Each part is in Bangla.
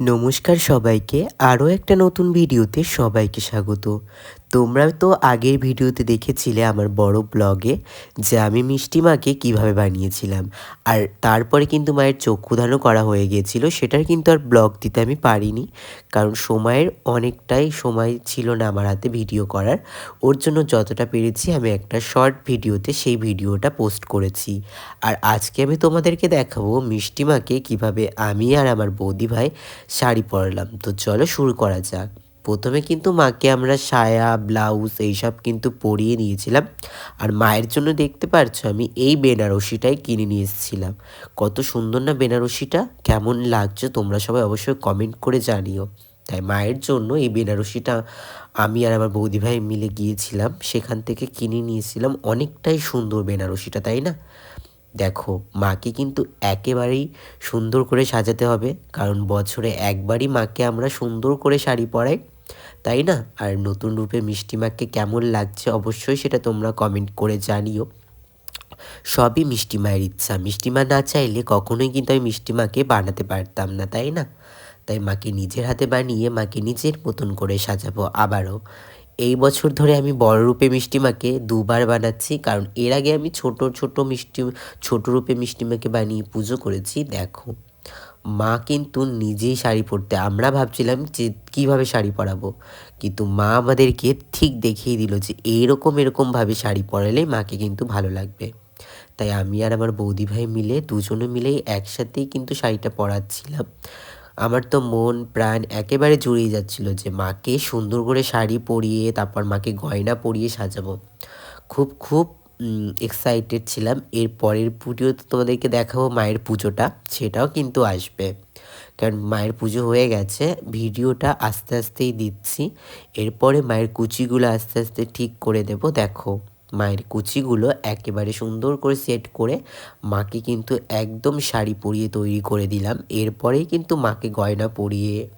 নমস্কার সবাইকে। আরও একটা নতুন ভিডিওতে সবাইকে স্বাগত। তোমরা তো আগের ভিডিওতে দেখেছিলে আমার বড় ব্লগে যে আমি মিষ্টি মাকে কীভাবে বানিয়েছিলাম। আর তারপরে কিন্তু মায়ের চক্ষুদানও করা হয়ে গিয়েছিল, সেটার কিন্তু আর ব্লগ দিতে আমি পারিনি। কারণ সময়ের অনেকটাই সময় ছিল না আমার হাতে ভিডিও করার। ওর জন্য যতটা পেরেছি আমি একটা শর্ট ভিডিওতে সেই ভিডিওটা পোস্ট করেছি। আর আজকে আমি তোমাদেরকে দেখাবো মিষ্টি মাকে কীভাবে আমি আর আমার বৌদি ভাই শাড়ি পরালাম। তো চলো শুরু করা যাক। প্রথমে কিন্তু মাকে আমরা সায়া, ব্লাউজ এইসব কিন্তু পরিয়ে নিয়েছিলাম। আর মায়ের জন্য দেখতে পারছ আমি এই বেনারসিটাই কিনে নিয়ে এসেছিলাম। কত সুন্দর না বেনারসিটা? কেমন লাগছে তোমরা সবাই অবশ্যই কমেন্ট করে জানিও। তাই মায়ের জন্য এই বেনারসিটা আমি আর আমার বৌদি ভাই মিলে গিয়েছিলাম, সেখান থেকে কিনে নিয়েছিলাম। অনেকটাই সুন্দর বেনারসিটা, তাই না? দেখো, মাকে কিন্তু একেবারেই সুন্দর করে সাজাতে হবে। কারণ বছরে একবারই মাকে আমরা সুন্দর করে শাড়ি পরাই। তাই না? আর নতুন রূপে মিষ্টি মাকে কেমন লাগছে অবশ্যই সেটা তোমরা কমেন্ট করে জানিও। সবই মিষ্টি মায়ের ইচ্ছা। মিষ্টি মা না চাইলে কখনোই কিন্তু আমি মিষ্টি মাকে বানাতে পারতাম না, তাই না? তাই মাকে নিজের হাতে বানিয়ে মাকে নিজের মতন করে সাজাবো আবারও। এই বছর ধরে আমি বড় রূপে মিষ্টি মাকে দুবার বানাচ্ছি, কারণ এর আগে আমি ছোট ছোট মিষ্টি, ছোট রূপে মিষ্টি মাকে বানিয়ে পুজো করেছি, দেখো। মা কিন্তু নিজেই শাড়ি পরতে, আমরা ভাবছিলাম যে কীভাবে শাড়ি পরাবো। কিন্তু মা আমাদেরকে ঠিক দেখিয়ে দিল যে এইরকম এরকমভাবে শাড়ি পরালে মাকে কিন্তু ভালো লাগবে। তাই আমি আর আমার বৌদি ভাই মিলে দুজনে মিলেই একসাথেই কিন্তু শাড়িটা পরাচ্ছিলাম। আমার তো মন, প্রাণ একেবারে জুড়িয়ে যাচ্ছিল যে মাকে সুন্দর করে শাড়ি পরিয়ে, তারপর মাকে গয়না পরিয়ে সাজাবো। খুব খুব এক্সাইটেড ছিলাম। এর পরের পুজো তো তোমাদেরকে দেখাবো, মায়ের পুজোটা। সেটাও কিন্তু আসবে। কারণ মায়ের পুজো হয়ে গেছে, ভিডিওটা আস্তে আস্তেই দিচ্ছি। এরপরে মায়ের কুচিগুলো আস্তে আস্তে ঠিক করে দেব। দেখো, মায়ের কুচিগুলো একেবারে সুন্দর করে সেট করে মাকে কিন্তু একদম শাড়ি পরিয়ে তৈরি করে দিলাম। এরপরেই কিন্তু মাকে গয়না পরিয়ে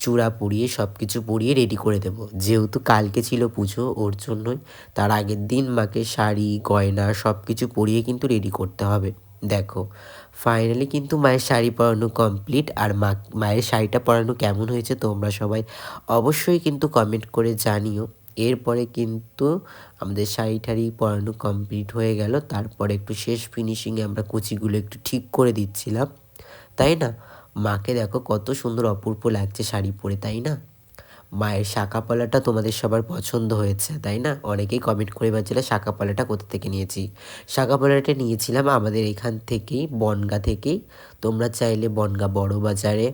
চূড়া পরিয়ে সব কিছু পরিয়ে রেডি করে দেব। যেহেতু কালকে ছিল পুজো, ওর জন্যই তার আগের দিন মাকে শাড়ি, গয়না সব কিছু পরিয়ে কিন্তু রেডি করতে হবে। দেখো ফাইনালি কিন্তু মায়ের শাড়ি পরানো কমপ্লিট আর মা, মায়ের শাড়িটা পরানো কেমন হয়েছে তোমরা সবাই অবশ্যই কিন্তু কমেন্ট করে জানিও। এরপরে কিন্তু আমাদের শাড়ি ঠাড়ি পরানো কমপ্লিট হয়ে গেল। তারপরে একটু শেষ ফিনিশিংয়ে আমরা কুচিগুলো একটু ঠিক করে দিচ্ছিলাম। তাই না? মাকে দেখো কত সুন্দর অপূর্ব লাগছে শাড়ি পরে, তাই না? মায়ের শাঁকা পলাটা তোমাদের সবার পছন্দ হয়েছে, তাই না? অনেকেই কমেন্ট করে বলছিলে শাঁকা পলাটা কোথা থেকে নিয়েছি? শাঁকা পলাটা নিয়েছিলাম আমাদের এখান থেকেই, বনগা থেকেই। তোমরা চাইলে বনগা বড় বাজারে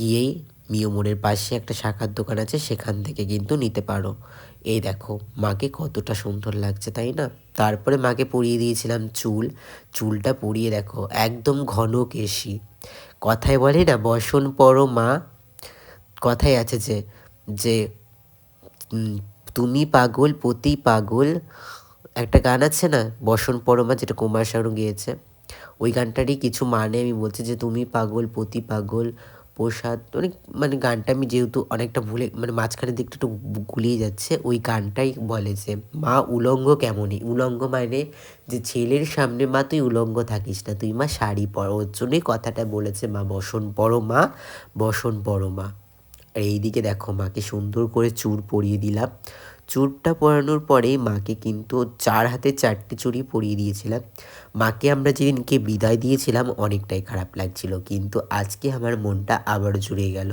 গিয়েই মিও মোড়ের পাশে একটা শাখার দোকান আছে, সেখান থেকে কিন্তু নিতে পারো। এই দেখো, মাকে কতটা সুন্দর লাগছে, তাই না? তারপরে মাকে পরিয়ে দিয়েছিলাম চুল। চুলটা পরিয়ে দেখো, একদম ঘন কেশি। কথায় বলে না, বসন পর মা। কথাই আছে যে যে তুমি পাগল, পতি পাগল। একটা গান আছে না, বসন পরমা যেটা কুমার শানু গিয়েছে। ওই গানটারই কিছু মানে আমি বলছি যে, তুমি পাগল, পতি পাগল। প্রসাদ অনেক মানে গানটা আমি যেহেতু অনেকটা ভুলে মানে মাঝখানের দিকটা একটু গুলিয়ে যাচ্ছে, ওই গানটাই বলে যে, মা, উলঙ্গ কেমনই? উলঙ্গ মানে যে ছেলের সামনে, মা, তুই উলঙ্গ থাকিস না, তুই মা শাড়ি পর। ওর জন্যই কথাটা বলেছে মা, বসন পড়ো মা, বসন পড়ো মা। আর এইদিকে দেখো মাকে সুন্দর করে চুর পরিয়ে দিলাম। চুরটা পরানোর পরে মাকে কিন্তু চার হাতে চারটে চুড়ি পরিয়ে দিয়েছিলাম। মাকে আমরা যেদিনকে বিদায় দিয়েছিলাম, অনেকটাই খারাপ লাগছিল, কিন্তু আজকে আমার মনটা আবারও জুড়ে গেল।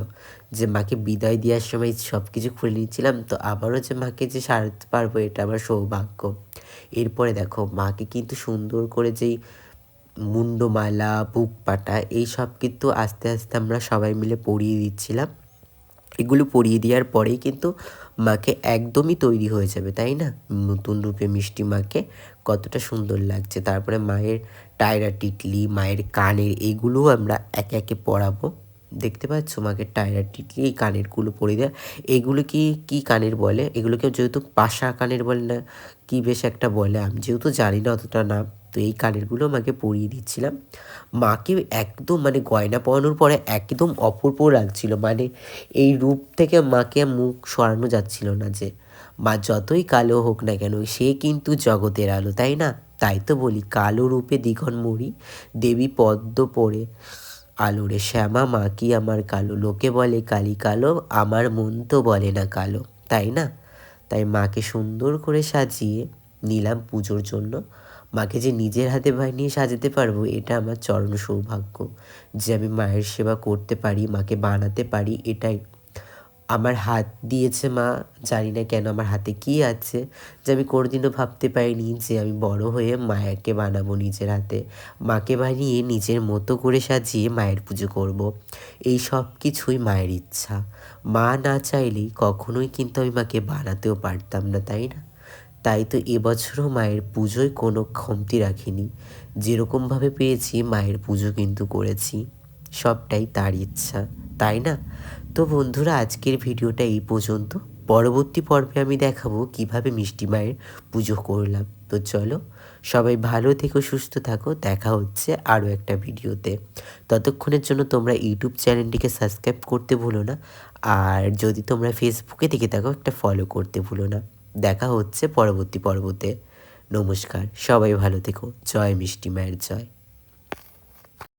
যে মাকে বিদায় দেওয়ার সময় সব কিছু খুলে নিয়েছিলাম তো আবারও যে মাকে যে সারতে পারব, এটা আমার সৌভাগ্য। এরপরে দেখো, মাকে কিন্তু সুন্দর করে যেই মুন্ডমালা, বুক পাটা এই সব কিন্তু আস্তে আস্তে আমরা সবাই মিলে পরিয়ে দিচ্ছিলাম। এগুলো পরিয়ে দেওয়ার পরেই কিন্তু মাকে একদমই তৈরি হয়ে যাবে, তাই না? নতুন রূপে মিষ্টি মাকে কতটা সুন্দর লাগছে। তারপরে মায়ের টায়রা টিটলি, মায়ের কানের এগুলোও আমরা একে একে পরাবো। দেখতে পাচ্ছ মাকে টায়রা টিটলি, এই কানেরগুলো পরে দেয় এগুলো কি কি কানের বলে? এগুলোকে যেহেতু পাশা কানের বলে না, কি বেশ একটা বলে? আমি যেহেতু জানি না, অতটা নাম তো এই কানেরগুলো আমাকে পরিয়ে দিচ্ছিলাম। মাকে একদম মানে গয়না পরানোর পরে একদম অপূর্ব লাগছিল। মানে এই রূপ থেকে মাকে মুখ সরানো যাচ্ছিল না যে, মা, যতই কালো হোক না কেন, সে কিন্তু জগতের আলো, তাই না? তাই তো বলি, কালো রূপে দ্বিগণ মরি দেবী পদ্ম পরে আলোরে শ্যামা, মা কি আমার কালো? লোকে বলে কালি কালো, আমার মন তো বলে না কালো, তাই না? তাই মাকে সুন্দর করে সাজিয়ে নিলাম পুজোর জন্য। মাকে যে নিজের হাতে বানিয়ে সাজাতে পারব, এটা আমার চরণ সৌভাগ্য যে আমি মায়ের সেবা করতে পারি, মাকে বানাতে পারি, এটাই। আমার হাত দিয়েছে মা, জানি না কেন আমার হাতে কি আছে যে আমি কোনোদিনও ভাবতে পারিনি যে আমি বড় হয়ে মায়াকে বানাবো নিজের হাতে। মাকে বানিয়ে নিজের মতো করে সাজিয়ে মায়ের পুজো করব। এই সব কিছুই মায়ের ইচ্ছা। মা না চাইলেই কখনোই কিন্তু আমি মাকে বানাতেও পারতাম না, তাই না? তাই তো এবছরও মায়ের পুজোয় কোনো কমতি রাখিনি। যেরকমভাবে পেয়েছি, মায়ের পুজো কিন্তু করেছি। সবটাই তার ইচ্ছা, তাই না? তো বন্ধুরা, আজকের ভিডিওটা এই পর্যন্ত। পরবর্তী পর্বে আমি দেখাবো কীভাবে মিষ্টি মায়ের পুজো করলাম। তো চলো, সবাই ভালো থেকো, সুস্থ থাকো। দেখা হচ্ছে আরও একটা ভিডিওতে। ততক্ষণের জন্য তোমরা ইউটিউব চ্যানেলটিকে সাবস্ক্রাইব করতে ভুলো না। আর যদি তোমরা ফেসবুকে থেকে থাকো, একটা ফলো করতে ভুলো না। দেখা হচ্ছে পরবর্তী পর্বতে। নমস্কার সবাই ভালো থেকো। জয় মিষ্টি মায়ের জয়।